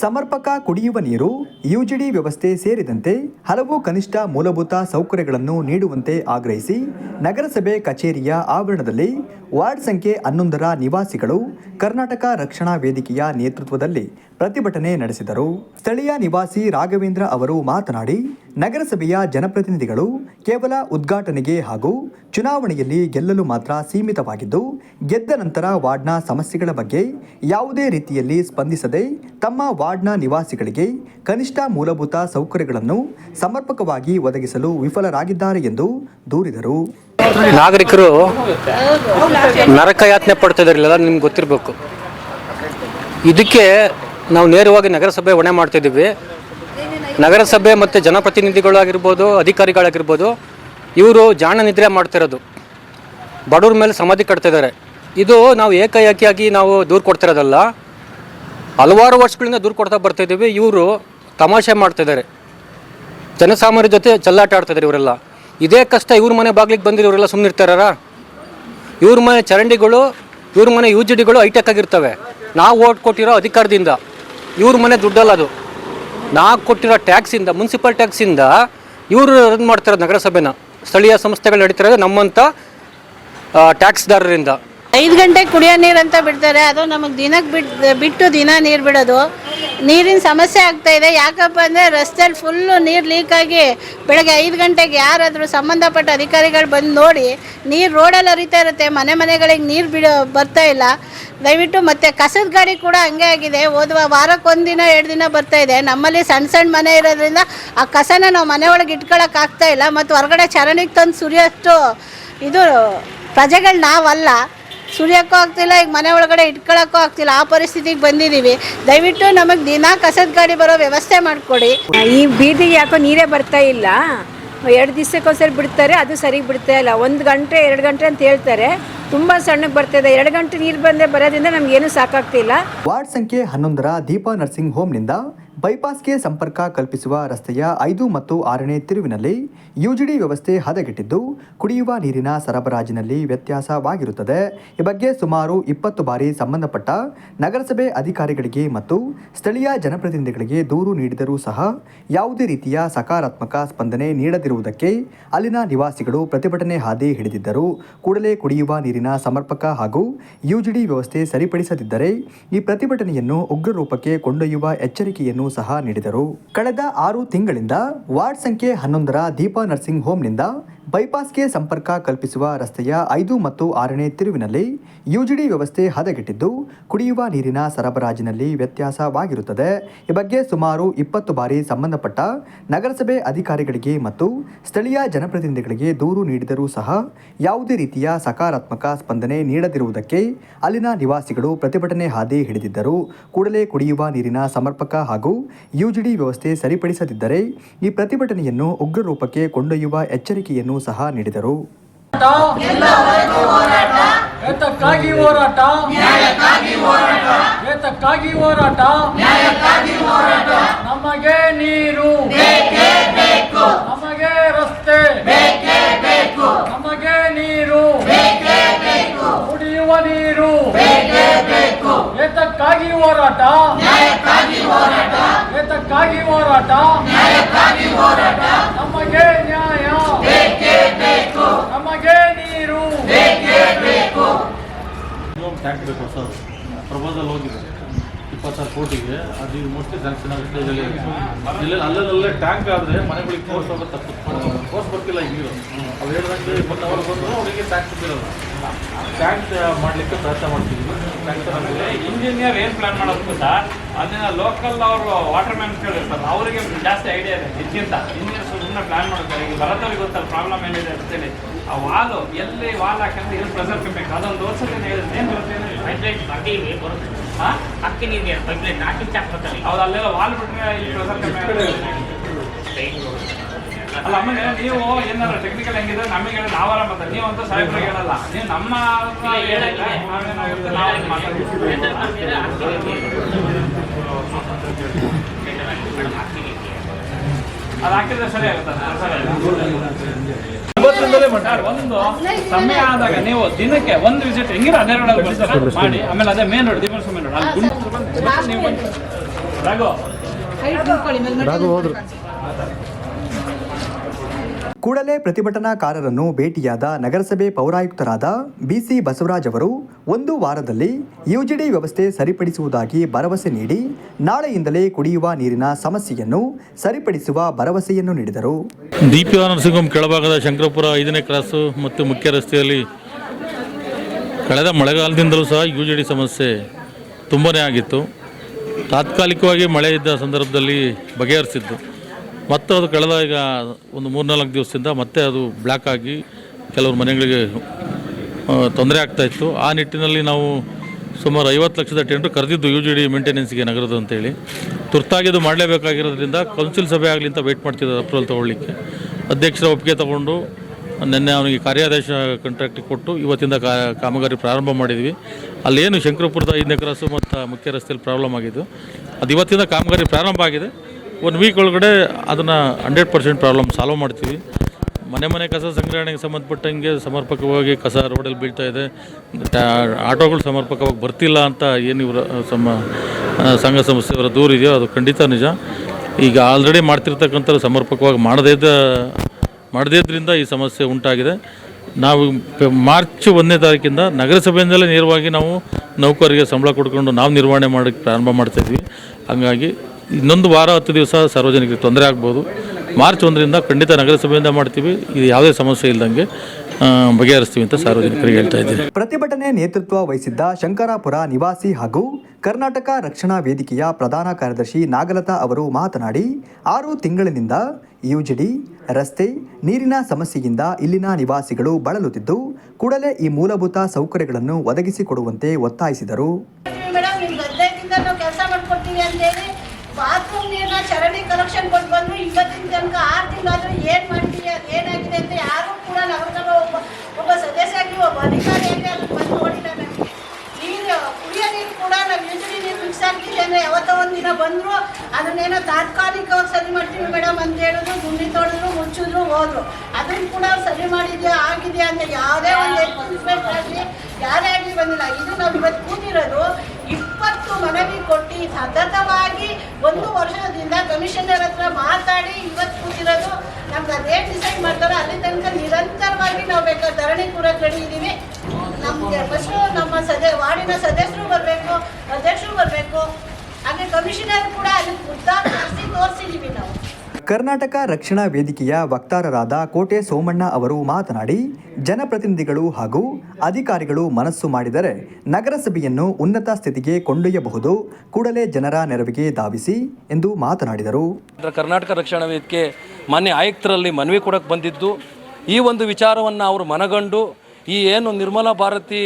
ಸಮರ್ಪಕ ಕುಡಿಯುವ ನೀರು, ಯುಜಿಡಿ ವ್ಯವಸ್ಥೆ ಸೇರಿದಂತೆ ಹಲವು ಕನಿಷ್ಠ ಮೂಲಭೂತ ಸೌಕರ್ಯಗಳನ್ನು ನೀಡುವಂತೆ ಆಗ್ರಹಿಸಿ ನಗರಸಭೆ ಕಚೇರಿಯ ಆವರಣದಲ್ಲಿ ವಾರ್ಡ್ ಸಂಖ್ಯೆ ಹನ್ನೊಂದರ ನಿವಾಸಿಗಳು ಕರ್ನಾಟಕ ರಕ್ಷಣಾ ವೇದಿಕೆಯ ನೇತೃತ್ವದಲ್ಲಿ ಪ್ರತಿಭಟನೆ ನಡೆಸಿದರು. ಸ್ಥಳೀಯ ನಿವಾಸಿ ರಾಘವೇಂದ್ರ ಅವರು ಮಾತನಾಡಿ ನಗರಸಭೆಯ ಜನಪ್ರತಿನಿಧಿಗಳು ಕೇವಲ ಉದ್ಘಾಟನೆಗೆ ಹಾಗೂ ಚುನಾವಣೆಯಲ್ಲಿ ಗೆಲ್ಲಲು ಮಾತ್ರ ಸೀಮಿತವಾಗಿದ್ದು, ಗೆದ್ದ ನಂತರ ವಾರ್ಡ್ನ ಸಮಸ್ಯೆಗಳ ಬಗ್ಗೆ ಯಾವುದೇ ರೀತಿಯಲ್ಲಿ ಸ್ಪಂದಿಸದೆ ತಮ್ಮ ವಾರ್ಡ್ನ ನಿವಾಸಿಗಳಿಗೆ ಕನಿಷ್ಠ ಮೂಲಭೂತ ಸೌಕರ್ಯಗಳನ್ನು ಸಮರ್ಪಕವಾಗಿ ಒದಗಿಸಲು ವಿಫಲರಾಗಿದ್ದಾರೆ ಎಂದು ದೂರಿದರು. ನಾಗರಿಕರು ನರಕ ಯಾತನೆ ಪಡ್ತಾ ಇದಾರಲ್ಲ ನಿಮ್ಗೆ ಗೊತ್ತಿರಬೇಕು. ಇದಕ್ಕೆ ನಾವು ನೇರವಾಗಿ ನಗರಸಭೆ ಹೊಣೆ ಮಾಡ್ತಿದ್ದೀವಿ. ನಗರಸಭೆ ಮತ್ತು ಜನಪ್ರತಿನಿಧಿಗಳಾಗಿರ್ಬೋದು, ಅಧಿಕಾರಿಗಳಾಗಿರ್ಬೋದು, ಇವರು ಜಾಣ ನಿದ್ರೆ ಮಾಡ್ತಿರೋದು. ಬಡವ್ರ ಮೇಲೆ ಸಮಾಧಿ ಕಟ್ತಿದ್ದಾರೆ. ಇದು ನಾವು ಏಕಾಏಕಿಯಾಗಿ ನಾವು ದೂರು ಕೊಡ್ತಿರೋದಲ್ಲ. ಹಲವಾರು ವರ್ಷಗಳಿಂದ ದೂರು ಕೊಡ್ತಾ ಬರ್ತಿದ್ದೀವಿ ಇವರು ತಮಾಷೆ ಮಾಡ್ತಿದ್ದಾರೆ. ಜನಸಾಮಾನ್ಯರ ಜೊತೆ ಚಲ್ಲಾಟ ಆಡ್ತಿದ್ದಾರೆ ಇವರೆಲ್ಲ. ಇದೇ ಕಷ್ಟ ಇವ್ರ ಮನೆ ಬಾಗ್ಲಿಗೆ ಬಂದಿರೋ ಇವರೆಲ್ಲ ಸುಮ್ಮನೆ ಇರ್ತಾರ ಇವ್ರ ಮನೆ ಚರಂಡಿಗಳು, ಇವ್ರ ಮನೆ ಯು ಜಿ ಡಿಗಳು ಹೈಟೆಕ್ ಆಗಿರ್ತವೆ. ನಾವು ಓಟ್ ಕೊಟ್ಟಿರೋ ಅಧಿಕಾರದಿಂದ ಇವ್ರ ಮನೆ ದುಡ್ಡಲ್ಲ ಅದು. ನಾವು ಕೊಟ್ಟಿರೋ ಟ್ಯಾಕ್ಸಿಂದ, ಮುನ್ಸಿಪಲ್ ಟ್ಯಾಕ್ಸಿಂದ ಇವರು ರನ್ ಮಾಡ್ತಿರೋದು ನಗರಸಭೆನ. ಸ್ಥಳೀಯ ಸಂಸ್ಥೆಗಳು ನಡೀತಿರೋದು ನಮ್ಮಂತ ಟ್ಯಾಕ್ಸ್ದಾರರಿಂದ. ಐದು ಗಂಟೆಗೆ ಕುಡಿಯೋ ನೀರು ಅಂತ ಬಿಡ್ತಾರೆ. ಅದು ನಮಗೆ ದಿನಕ್ಕೆ ಬಿಟ್ಟು ಬಿಟ್ಟು ದಿನ ನೀರು ಬಿಡೋದು. ನೀರಿನ ಸಮಸ್ಯೆ ಆಗ್ತಾ ಇದೆ. ಯಾಕಪ್ಪ ಅಂದರೆ ರಸ್ತೆಯಲ್ಲಿ ಫುಲ್ಲು ನೀರು ಲೀಕಾಗಿ ಬೆಳಗ್ಗೆ ಐದು ಗಂಟೆಗೆ ಯಾರಾದರೂ ಸಂಬಂಧಪಟ್ಟ ಅಧಿಕಾರಿಗಳು ಬಂದು ನೋಡಿ ನೀರು ರೋಡಲ್ಲಿ ಹರಿತಾ ಇರುತ್ತೆ. ಮನೆ ಮನೆಗಳಿಗೆ ನೀರು ಬಿಡೋ ಬರ್ತಾ ಇಲ್ಲ. ದಯವಿಟ್ಟು ಮತ್ತೆ ಕಸದ ಗಾಡಿ ಕೂಡ ಹಂಗೆ ಆಗಿದೆ. ಓದುವ ವಾರಕ್ಕೆ ಒಂದು ದಿನ ಎರಡು ದಿನ ಬರ್ತಾ ಇದೆ. ನಮ್ಮಲ್ಲಿ ಸಣ್ಣ ಸಣ್ಣ ಮನೆ ಇರೋದ್ರಿಂದ ಆ ಕಸನ ನಾವು ಮನೆ ಒಳಗೆ ಆಗ್ತಾ ಇಲ್ಲ. ಮತ್ತು ಹೊರಗಡೆ ಚರಣಿಗೆ ತಂದು ಸುರಿಯೋಷ್ಟು ಇದು ಪ್ರಜೆಗಳು ನಾವಲ್ಲ. ಸುರಿಯೋಕ್ಕೂ ಆಗ್ತಿಲ್ಲ, ಈಗ ಮನೆ ಒಳಗಡೆ ಇಟ್ಕೊಳ್ಳೋಕ್ಕೂ ಆಗ್ತಿಲ್ಲ. ಆ ಪರಿಸ್ಥಿತಿಗೆ ಬಂದಿದ್ದೀವಿ ದಯವಿಟ್ಟು ನಮಗೆ ದಿನ ಕಸದ ಗಾಡಿ ಬರೋ ವ್ಯವಸ್ಥೆ ಮಾಡಿಕೊಡಿ. ಈ ಬೀದಿಗೆ ಯಾಕೋ ನೀರೇ ಬರ್ತಾ ಇಲ್ಲ? ಎರಡು ದಿವಸಕ್ಕೊಂದ್ಸರಿ ಬಿಡ್ತಾರೆ, ಅದು ಸರಿಗೆ ಬಿಡ್ತಾ ಇಲ್ಲ. ಒಂದು ಗಂಟೆ, ಎರಡು ಗಂಟೆ ಅಂತ ಹೇಳ್ತಾರೆ. ತುಂಬ ಸಣ್ಣಗೆ ಬರ್ತಿದೆ. ಎರಡು ಗಂಟೆ ನೀರು ಬಂದೇ ಬರೋದ್ರಿಂದ ಏನು ಸಾಕಾಗ್ತಿಲ್ಲ. ವಾರ್ಡ್ ಸಂಖ್ಯೆ ಹನ್ನೊಂದರ ದೀಪಾ ನರ್ಸಿಂಗ್ ಹೋಮ್ನಿಂದ ಬೈಪಾಸ್ಗೆ ಸಂಪರ್ಕ ಕಲ್ಪಿಸುವ ರಸ್ತೆಯ ಐದು ಮತ್ತು ಆರನೇ ತಿರುವಿನಲ್ಲಿ ಯುಜಿಡಿ ವ್ಯವಸ್ಥೆ ಹದಗೆಟ್ಟಿದ್ದು, ಕುಡಿಯುವ ನೀರಿನ ಸರಬರಾಜಿನಲ್ಲಿ ವ್ಯತ್ಯಾಸವಾಗಿರುತ್ತದೆ. ಈ ಬಗ್ಗೆ ಸುಮಾರು ಇಪ್ಪತ್ತು ಬಾರಿ ಸಂಬಂಧಪಟ್ಟ ನಗರಸಭೆ ಅಧಿಕಾರಿಗಳಿಗೆ ಮತ್ತು ಸ್ಥಳೀಯ ಜನಪ್ರತಿನಿಧಿಗಳಿಗೆ ದೂರು ನೀಡಿದರೂ ಸಹ ಯಾವುದೇ ರೀತಿಯ ಸಕಾರಾತ್ಮಕ ಸ್ಪಂದನೆ ನೀಡದಿರುವುದಕ್ಕೆ ಅಲ್ಲಿನ ನಿವಾಸಿಗಳು ಪ್ರತಿಭಟನೆ ಹಾದಿ ಹಿಡಿದಿದ್ದರು, ಕೂಡಲೇ ಕುಡಿಯುವ ನೀರಿನ ಸಮರ್ಪಕ ಹಾಗೂ ಯುಜಿಡಿ ವ್ಯವಸ್ಥೆ ಸರಿಪಡಿಸದಿದ್ದರೆ ಈ ಪ್ರತಿಭಟನೆಯನ್ನು ಉಗ್ರ ರೂಪಕ್ಕೆ ಕೊಂಡೊಯ್ಯುವ ಎಚ್ಚರಿಕೆಯನ್ನು ಸಹ ನೀಡಿದರು. ಕಳೆದ ಆರು ತಿಂಗಳಿಂದ ವಾರ್ಡ್ ಸಂಖ್ಯೆ ಹನ್ನೊಂದರ ದೀಪಾ ನರ್ಸಿಂಗ್ ಹೋಮ್ನಿಂದ ಬೈಪಾಸ್ಗೆ ಸಂಪರ್ಕ ಕಲ್ಪಿಸುವ ರಸ್ತೆಯ ಐದು ಮತ್ತು ಆರನೇ ತಿರುವಿನಲ್ಲಿ ಯುಜಿಡಿ ವ್ಯವಸ್ಥೆ ಹದಗೆಟ್ಟಿದ್ದು, ಕುಡಿಯುವ ನೀರಿನ ಸರಬರಾಜಿನಲ್ಲಿ ವ್ಯತ್ಯಾಸವಾಗಿರುತ್ತದೆ. ಈ ಬಗ್ಗೆ ಸುಮಾರು ಇಪ್ಪತ್ತು ಬಾರಿ ಸಂಬಂಧಪಟ್ಟ ನಗರಸಭೆ ಅಧಿಕಾರಿಗಳಿಗೆ ಮತ್ತು ಸ್ಥಳೀಯ ಜನಪ್ರತಿನಿಧಿಗಳಿಗೆ ದೂರು ನೀಡಿದರೂ ಸಹ ಯಾವುದೇ ರೀತಿಯ ಸಕಾರಾತ್ಮಕ ಸ್ಪಂದನೆ ನೀಡದಿರುವುದಕ್ಕೆ ಅಲ್ಲಿನ ನಿವಾಸಿಗಳು ಪ್ರತಿಭಟನೆ ಹಾದಿ ಹಿಡಿದಿದ್ದರು, ಕೂಡಲೇ ಕುಡಿಯುವ ನೀರಿನ ಸಮರ್ಪಕ ಹಾಗೂ ಯುಜಿಡಿ ವ್ಯವಸ್ಥೆ ಸರಿಪಡಿಸದಿದ್ದರೆ ಈ ಪ್ರತಿಭಟನೆಯನ್ನು ಉಗ್ರ ರೂಪಕ್ಕೆ ಕೊಂಡೊಯ್ಯುವ ಎಚ್ಚರಿಕೆಯನ್ನು ಸಹ ನೀಡಿದರು. ಹೋರಾಟ. ಹೋರಾಟ. ನಮಗೆ ನೀರು ನಮಗೆ ರಸ್ತೆ ನಮಗೆ ನೀರು ಕುಡಿಯುವ ನೀರು ಏತಕ್ಕಾಗಿ ಹೋರಾಟ ಏತಕ್ಕಾಗಿ ಹೋರಾಟ ನಮಗೆ ನ್ಯಾಯ ನಮಗೆ ನೀರು ಮಿನಿಮಮ್ ಟ್ಯಾಂಕ್ ಬೇಕು ಸರ್. ಪ್ರಪೋಸಲ್ ಹೋಗಿದೆ. ಇಪ್ಪತ್ತಾರು ಕೋಟಿಗೆ. ಅದು ಈಗ ಮೋಸ್ಟ್ಲಿ ಸ್ಯಾಂಕ್ಷನ್ ಆಗೋ ಸ್ಟೇಜಲ್ಲಿ. ಇಲ್ಲ ಅಲ್ಲಲ್ಲೇ ಟ್ಯಾಂಕ್ ಆದರೆ ಮನೆಗಳಿಗೆ ಕೋರ್ಸ್ ಹೋಗುತ್ತೆ ಕೋರ್ಸ್ ಬರ್ತಿಲ್ಲ ಈಗ. ಅವ್ರು ಹೇಳಿದಂಗೆ ಬಂದು ಅವರ್ ಬಂದರು ಅವರಿಗೆ ಟ್ಯಾಂಕ್ ಬಿಟ್ಟಿರಲ್ಲ ಟ್ಯಾಂಕ್ ಮಾಡಲಿಕ್ಕೆ ಪ್ರಯತ್ನ ಮಾಡ್ತಿದ್ವಿ. ಇಂಜಿನಿಯರ್ ಏನು ಪ್ಲಾನ್ ಮಾಡೋದು ಸರ್ ಅದನ್ನ ಲೋಕಲ್ ಅವರು ವಾಟರ್ ಕೇಳಿರ್ತಾರೆ ಅವರಿಗೆ ಜಾಸ್ತಿ ಐಡಿಯಾ ಇದೆ. ಹೆಚ್ಚಿಂತ ಇಂಜಿನಿಯರ್ ಸುಮ್ಮನೆ ಪ್ಲಾನ್ ಮಾಡ್ತಾರೆ ಈಗ ಭರತವ್ರಿಗೆ ಗೊತ್ತಲ್ಲ ಪ್ರಾಬ್ಲಮ್ ಏನಿದೆ ಅಂತೇಳಿ ಆ ವಾಲು ಎಲ್ಲಿ ವಾಲ್ ಹಾಕಂದ್ರೆ ಎಲ್ಲಿ ಪ್ರೆಸರ್ ಕಮ್ಮಿ ಅದೊಂದು ವರ್ಷದ ಹೇಳಿದ್ರೆ ಏನ್ ಬರುತ್ತೆ ಪೈಪ್ಲೈನ್ ಬರುತ್ತೆ. ಹಾ? ಅಕ್ಕಿ ನೀರು ಪೈಪ್ಲೈನ್ ನಾಟಿ ಚಾಕ್ತಾರೆ ಅವ್ರು ಅಲ್ಲೆಲ್ಲ ವಾಲ್ ಬಿಟ್ರೆ ಇಲ್ಲಿ ಪ್ರೆಸರ್ ಕಮ್ಮಿ. ಅಲ್ಲ ಆಮೇಲೆ ನೀವು ಏನಾರ ಟೆಕ್ನಿಕಲ್ ಹೆಂಗಿದ್ರೆ ನಮಗೆ ಹೇಳಿ ನಾವಾರ ಮಾತಾಡಿ ನೀವು ಅಂತ ಸಾಹೇಬ್ರಿಗೆ ಹೇಳಲ್ಲ. ನೀವು ನಮ್ಮ ಹೇಳಿದ್ರೆ ನಾವು ಮಾತಾಡ್ತೀವಿ ಅದು ಹಾಕಿದ್ರೆ ಸರಿ ಆಗುತ್ತೆ ಇವತ್ತಿಂದಲೇ ಮಾಡಿ ಒಂದು ಸಮಯ ಆದಾಗ ನೀವು ದಿನಕ್ಕೆ ಒಂದು ವಿಸಿಟ್ ಹೆಂಗಿರ ಹನ್ನೆರಡು ಮಾಡಿ. ಆಮೇಲೆ ಅದೇ ಮೇನ್ ರೋಡ್ ದಿವಸ ಮೇನ್ ರೋಡ್ ಅಲ್ಲಿ ಗುಂಡು ಬಂದು ನೀವು ಬನ್ನಿ. ರಘು ಕೂಡಲೇ ಪ್ರತಿಭಟನಾಕಾರರನ್ನು ಭೇಟಿಯಾದ ನಗರಸಭೆ ಪೌರಾಯುಕ್ತರಾದ ಬಿಸಿ ಬಸವರಾಜ್ ಅವರು ಒಂದು ವಾರದಲ್ಲಿ ಯುಜಿಡಿ ವ್ಯವಸ್ಥೆ ಸರಿಪಡಿಸುವುದಾಗಿ ಭರವಸೆ ನೀಡಿ ನಾಳೆಯಿಂದಲೇ ಕುಡಿಯುವ ನೀರಿನ ಸಮಸ್ಯೆಯನ್ನು ಸರಿಪಡಿಸುವ ಭರವಸೆಯನ್ನು ನೀಡಿದರು. ಆರ್ ನರಸಿಂಹಂ ಕೆಳಭಾಗದ ಶಂಕರಪುರ ಐದನೇ ಕ್ರಾಸು ಮತ್ತು ಮುಖ್ಯ ರಸ್ತೆಯಲ್ಲಿ ಕಳೆದ ಮಳೆಗಾಲದಿಂದಲೂ ಸಹ ಯು ಜಿ ಡಿ ಸಮಸ್ಯೆ ತುಂಬನೇ ಆಗಿತ್ತು. ತಾತ್ಕಾಲಿಕವಾಗಿ ಮಳೆ ಇದ್ದ ಸಂದರ್ಭದಲ್ಲಿ ಬಗೆಹರಿಸಿದ್ದು. ಮತ್ತು ಅದು ಕಳೆದ ಈಗ ಒಂದು ಮೂರ್ನಾಲ್ಕು ದಿವಸದಿಂದ ಮತ್ತೆ ಅದು ಬ್ಲ್ಯಾಕ್ ಆಗಿ ಕೆಲವರು ಮನೆಗಳಿಗೆ ತೊಂದರೆ ಆಗ್ತಾ ಇತ್ತು. ಆ ನಿಟ್ಟಿನಲ್ಲಿ ನಾವು ಸುಮಾರು ಐವತ್ತು ಲಕ್ಷದ ಟೆಂಡರ್ ಕರೆದಿದ್ದು ಯು ಜಿ ಡಿ ಮೇಂಟೆನೆನ್ಸ್ಗೆ ನಗರದ ಅಂತೇಳಿ. ತುರ್ತಾಗಿ ಅದು ಮಾಡಲೇಬೇಕಾಗಿರೋದ್ರಿಂದ ಕೌನ್ಸಿಲ್ ಸಭೆ ಆಗಲಿ ಅಂತ ವೆಯ್ಟ್ ಮಾಡ್ತಿದ್ದಾರೆ ಅಪ್ರೂವಲ್ ತೊಗೊಳ್ಳಿಕ್ಕೆ. ಅಧ್ಯಕ್ಷರ ಒಪ್ಪಿಗೆ ತಗೊಂಡು ನಿನ್ನೆ ಅವನಿಗೆ ಕಾರ್ಯಾದೇಶ ಕಾಂಟ್ರಾಕ್ಟ್ ಕೊಟ್ಟು ಇವತ್ತಿಂದ ಕಾಮಗಾರಿ ಪ್ರಾರಂಭ ಮಾಡಿದ್ವಿ. ಅಲ್ಲೇನು ಶಂಕರಪುರದ ಐದನೇ ಕ್ರಾಸು ಮತ್ತು ಮುಖ್ಯ ರಸ್ತೆಯಲ್ಲಿ ಪ್ರಾಬ್ಲಮ್ ಆಗಿದ್ದು, ಅದು ಇವತ್ತಿಂದ ಕಾಮಗಾರಿ ಪ್ರಾರಂಭ ಆಗಿದೆ. ಒಂದು ವೀಕ್ ಒಳಗಡೆ ಅದನ್ನು ಹಂಡ್ರೆಡ್ ಪರ್ಸೆಂಟ್ ಪ್ರಾಬ್ಲಮ್ ಸಾಲ್ವ್ ಮಾಡ್ತೀವಿ. ಮನೆ ಮನೆ ಕಸ ಸಂಗ್ರಹಣೆಗೆ ಸಂಬಂಧಪಟ್ಟಂಗೆ ಸಮರ್ಪಕವಾಗಿ ಕಸ ರೋಡಲ್ಲಿ ಬೀಳ್ತಾ ಇದೆ. ಆಟೋಗಳು ಸಮರ್ಪಕವಾಗಿ ಬರ್ತಿಲ್ಲ ಅಂತ ಏನು ಇವರ ಸಮ ಸಂಘ ಸಂಸ್ಥೆಯವರ ದೂರ ಇದೆಯೋ ಅದು ಖಂಡಿತ ನಿಜ. ಈಗ ಆಲ್ರೆಡಿ ಮಾಡ್ತಿರ್ತಕ್ಕಂಥ ಸಮರ್ಪಕವಾಗಿ ಮಾಡದೇ ಇದ್ದ, ಮಾಡದೇ ಇದರಿಂದ ಈ ಸಮಸ್ಯೆ ಉಂಟಾಗಿದೆ. ನಾವು ಮಾರ್ಚ್ ಒಂದನೇ ತಾರೀಕಿಂದ ನಗರಸಭೆಯಿಂದಲೇ ನೇರವಾಗಿ ನಾವು ನೌಕರರಿಗೆ ಸಂಬಳ ಕೊಡ್ಕೊಂಡು ನಾವು ನಿರ್ವಹಣೆ ಮಾಡೋಕ್ಕೆ ಪ್ರಾರಂಭ ಮಾಡ್ತಾಯಿದ್ವಿ ಹಾಗಾಗಿ ಇನ್ನೊಂದು ವಾರ ಹತ್ತು ದಿವಸ ಸಾರ್ವಜನಿಕರಿಗೆ ತೊಂದರೆ ಆಗ್ಬೋದು. ಮಾರ್ಚ್ ಒಂದರಿಂದ ಖಂಡಿತ ನಗರಸಭೆಯಿಂದ ಮಾಡ್ತೀವಿ. ಇದು ಯಾವುದೇ ಸಮಸ್ಯೆ ಇಲ್ಲದಂಗೆ ಬಗೆಹರಿಸ್ತೀವಿ ಅಂತ ಸಾರ್ವಜನಿಕರಿಗೆ ಹೇಳ್ತಾ ಇದ್ದೀನಿ. ಪ್ರತಿಭಟನೆ ನೇತೃತ್ವ ವಹಿಸಿದ್ದ ಶಂಕರಾಪುರ ನಿವಾಸಿ ಹಾಗೂ ಕರ್ನಾಟಕ ರಕ್ಷಣಾ ವೇದಿಕೆಯ ಪ್ರಧಾನ ಕಾರ್ಯದರ್ಶಿ ನಾಗಲತಾ ಅವರು ಮಾತನಾಡಿ ಆರು ತಿಂಗಳಿನಿಂದ ಯುಜಿಡಿ ರಸ್ತೆ ನೀರಿನ ಸಮಸ್ಯೆಯಿಂದ ಇಲ್ಲಿನ ನಿವಾಸಿಗಳು ಬಳಲುತ್ತಿದ್ದು ಕೂಡಲೇ ಈ ಮೂಲಭೂತ ಸೌಕರ್ಯಗಳನ್ನು ಒದಗಿಸಿಕೊಡುವಂತೆ ಒತ್ತಾಯಿಸಿದರು. ಮೇಡಮ್ ನಿಮ್ಮ ಗದ್ದೆಗಿಂತ ನಾವು ಕೆಲಸ ಮಾಡ್ಕೊಡ್ತೀವಿ ಅಂತೇಳಿ ಬಾತ್ರೂಮ್ ನೀರನ್ನ ಚರಂಡಿ ಕಲೆಕ್ಷನ್ ಕೊಟ್ಟು ಬಂದ್ರು. ಇವತ್ತಿನ ತನಕ ಆರು ತಿಂಗಳಾದ್ರೂ ಏನು ಮಾಡ್ತೀವಿ ಅದು ಏನಾಗಿದೆ ಅಂತ ಯಾರೂ ಕೂಡ ನಗರಸಭೆ ಒಬ್ಬ ಒಬ್ಬ ಸದಸ್ಯ ಆಗಲಿ, ಒಬ್ಬ ಅಧಿಕಾರಿ ಆಗಲಿ ಅದು ಬಂದು ನೋಡಿಲ್ಲ ನನಗೆ ನೀರು, ಕುಡಿಯೋ ನೀರು ಕೂಡ ನಮ್ಮ ಯೂಶಲಿ ನೀರು ಮಿಕ್ಸ್ ಆಗ್ತಿದೆ ಅಂದರೆ ಯಾವತ್ತೋ ಒಂದು ದಿನ ಬಂದರು, ಅದನ್ನೇನೋ ತಾತ್ಕಾಲಿಕವಾಗಿ ಸರಿ ಮಾಡ್ತೀವಿ ಮೇಡಮ್ ಅಂತ ಹೇಳಿದ್ರು ಗುಂಡಿ ತೊಳೆದ್ರು, ಮುಚ್ಚಿದ್ರು, ಹೋದ್ರು. ಅದನ್ನು ಕೂಡ ಸರಿ ಮಾಡಿದ್ಯಾ, ಆಗಿದೆಯಾ ಅಂತ ಯಾವುದೇ ಒಂದು ಇನ್ಸ್ಪೆಕ್ಟರ್ ಆಗಲಿ, ಯಾರೇ ಆಗಲಿ ಬಂದಿಲ್ಲ. ಇದು ನಾವು ಇವತ್ತು ಕೂತಿರೋದು ಇಪ್ಪತ್ತು ಮನವಿ ಕೊಟ್ಟು ಸತತವಾಗಿ ಒಂದು ವರ್ಷದಿಂದ ಕಮಿಷನರ್ ಹತ್ರ ಮಾತಾಡಿ ಇವತ್ತು ಕೂತಿರೋದು, ನಮ್ಗೆ ಅದೇನು ಡಿಸೈಡ್ ಮಾಡ್ತಾರೆ. ಅಲ್ಲಿ ತನಕ ನಿರಂತರವಾಗಿ ನಾವು ಬೇಕಾದ್ರೆ ಧರಣಿ ಕೂಡ ಕಡಿದೀವಿ ನಮಗೆ ಫಸ್ಟು ನಮ್ಮ ಸದ, ವಾರ್ಡಿನ ಸದಸ್ಯರು ಬರಬೇಕು, ಅಧ್ಯಕ್ಷರು ಬರಬೇಕು. ಹಾಗೆ ಕಮಿಷನರ್ ಕೂಡ ಅಲ್ಲಿ ಖುದ್ದಾಗಿ ತೋರಿಸಿದ್ದೀವಿ ನಾವು. ಕರ್ನಾಟಕ ರಕ್ಷಣಾ ವೇದಿಕೆಯ ವಕ್ತಾರರಾದ ಕೋಟೆ ಸೋಮಣ್ಣ ಅವರು ಮಾತನಾಡಿ, ಜನಪ್ರತಿನಿಧಿಗಳು ಹಾಗೂ ಅಧಿಕಾರಿಗಳು ಮನಸ್ಸು ಮಾಡಿದರೆ ನಗರಸಭೆಯನ್ನು ಉನ್ನತ ಸ್ಥಿತಿಗೆ ಕೊಂಡೊಯ್ಯಬಹುದು, ಕೂಡಲೇ ಜನರ ನೆರವಿಗೆ ಧಾವಿಸಿ ಎಂದು ಮಾತನಾಡಿದರು. ಕರ್ನಾಟಕ ರಕ್ಷಣಾ ವೇದಿಕೆ ಮಾನ್ಯ ಆಯುಕ್ತರಲ್ಲಿ ಮನವಿ ಕೊಡಕ್ಕೆ ಬಂದಿದ್ದು, ಈ ಒಂದು ವಿಚಾರವನ್ನು ಅವರು ಮನಗಂಡು, ಈ ಏನು ನಿರ್ಮಲಾ ಭಾರತಿ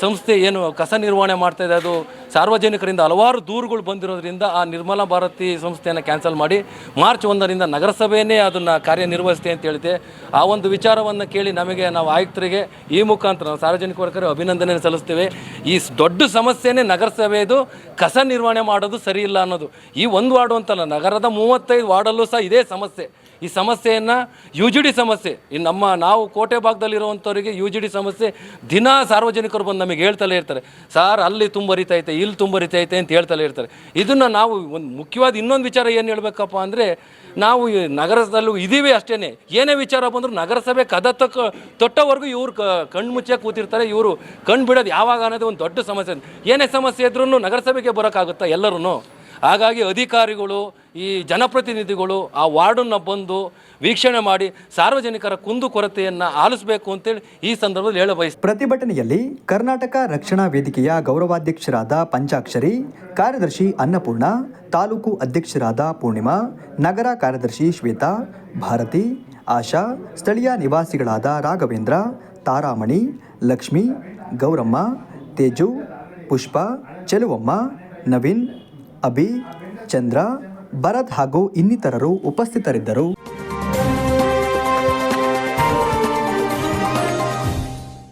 ಸಂಸ್ಥೆ ಏನು ಕಸ ನಿರ್ವಹಣೆ ಮಾಡ್ತಾ ಇದೆ, ಅದು ಸಾರ್ವಜನಿಕರಿಂದ ಹಲವಾರು ದೂರುಗಳು ಬಂದಿರೋದ್ರಿಂದ ಆ ನಿರ್ಮಲಾ ಭಾರತಿ ಸಂಸ್ಥೆಯನ್ನು ಕ್ಯಾನ್ಸಲ್ ಮಾಡಿ ಮಾರ್ಚ್ ಒಂದರಿಂದ ನಗರಸಭೆಯೇ ಅದನ್ನು ಕಾರ್ಯನಿರ್ವಹಿಸುತ್ತೆ ಅಂತ ಹೇಳಿದೆ. ಆ ಒಂದು ವಿಚಾರವನ್ನು ಕೇಳಿ ನಮಗೆ ನಾವು ಆಯುಕ್ತರಿಗೆ ಈ ಮುಖಾಂತರ ಸಾರ್ವಜನಿಕ ವರ್ಗರು ಅಭಿನಂದನೆ ಸಲ್ಲಿಸ್ತೇವೆ. ಈ ದೊಡ್ಡ ಸಮಸ್ಯೆನೇ ನಗರಸಭೆಯದು ಕಸ ನಿರ್ವಹಣೆ ಮಾಡೋದು ಸರಿ ಅನ್ನೋದು. ಈ ಒಂದು ವಾರ್ಡು ಅಂತಲ್ಲ, ನಗರದ ಮೂವತ್ತೈದು ವಾರ್ಡಲ್ಲೂ ಸಹ ಇದೇ ಸಮಸ್ಯೆ. ಈ ಸಮಸ್ಯೆಯನ್ನು ಯು ಜಿ ಡಿ ಸಮಸ್ಯೆ. ಈ ನಮ್ಮ ನಾವು ಕೋಟೆ ಭಾಗದಲ್ಲಿರುವಂಥವರಿಗೆ ಯು ಜಿ ಡಿ ಸಮಸ್ಯೆ ದಿನ ಸಾರ್ವಜನಿಕರು ಬಂದು ನಮಗೆ ಹೇಳ್ತಲೇ ಇರ್ತಾರೆ. ಸಾರ್, ಅಲ್ಲಿ ತುಂಬರಿತೈತೆ ಇಲ್ಲಿ ತುಂಬರಿತೈತೆ ಅಂತ ಹೇಳ್ತಲೇ ಇರ್ತಾರೆ. ಇದನ್ನು ನಾವು ಒಂದು ಮುಖ್ಯವಾದ ಇನ್ನೊಂದು ವಿಚಾರ ಏನು ಹೇಳಬೇಕಪ್ಪ ಅಂದರೆ, ನಾವು ನಗರದಲ್ಲೂ ಇದ್ದೀವಿ ಅಷ್ಟೇ ಏನೇ ವಿಚಾರ ಬಂದರೂ ನಗರಸಭೆ ಕದ ತಕ್ಕ, ತೊಟ್ಟವರೆಗೂ ಇವ್ರು ಕ ಕಣ್ಣು ಮುಚ್ಚೆ ಕೂತಿರ್ತಾರೆ. ಇವರು ಕಣ್ಣು ಬಿಡೋದು ಯಾವಾಗ ಅನ್ನೋದು ಒಂದು ದೊಡ್ಡ ಸಮಸ್ಯೆ. ಏನೇ ಸಮಸ್ಯೆ ಇದ್ರೂ ನಗರಸಭೆಗೆ ಬರೋಕ್ಕಾಗುತ್ತಾ ಎಲ್ಲರೂ ಹಾಗಾಗಿ ಅಧಿಕಾರಿಗಳು, ಈ ಜನಪ್ರತಿನಿಧಿಗಳು ಆ ವಾರ್ಡನ್ನು ಬಂದು ವೀಕ್ಷಣೆ ಮಾಡಿ ಸಾರ್ವಜನಿಕರ ಕುಂದು ಕೊರತೆಯನ್ನು ಆಲಿಸಬೇಕು ಅಂತೇಳಿ ಈ ಸಂದರ್ಭದಲ್ಲಿ ಹೇಳ ಬಯಸ್ತೀನಿ. ಪ್ರತಿಭಟನೆಯಲ್ಲಿ ಕರ್ನಾಟಕ ರಕ್ಷಣಾ ವೇದಿಕೆಯ ಗೌರವಾಧ್ಯಕ್ಷರಾದ ಪಂಚಾಕ್ಷರಿ, ಕಾರ್ಯದರ್ಶಿ ಅನ್ನಪೂರ್ಣ, ತಾಲೂಕು ಅಧ್ಯಕ್ಷರಾದ ಪೂರ್ಣಿಮಾ, ನಗರ ಕಾರ್ಯದರ್ಶಿ ಶ್ವೇತಾ, ಭಾರತಿ, ಆಶಾ, ಸ್ಥಳೀಯ ನಿವಾಸಿಗಳಾದ ರಾಘವೇಂದ್ರ, ತಾರಾಮಣಿ, ಲಕ್ಷ್ಮಿ, ಗೌರಮ್ಮ, ತೇಜು, ಪುಷ್ಪ, ಚೆಲುವಮ್ಮ, ನವೀನ್ ಅಭಿ ಚಂದ್ರ ಭರತ್ ಹಾಗೂ ಇನ್ನಿತರರು ಉಪಸ್ಥಿತರಿದ್ದರು.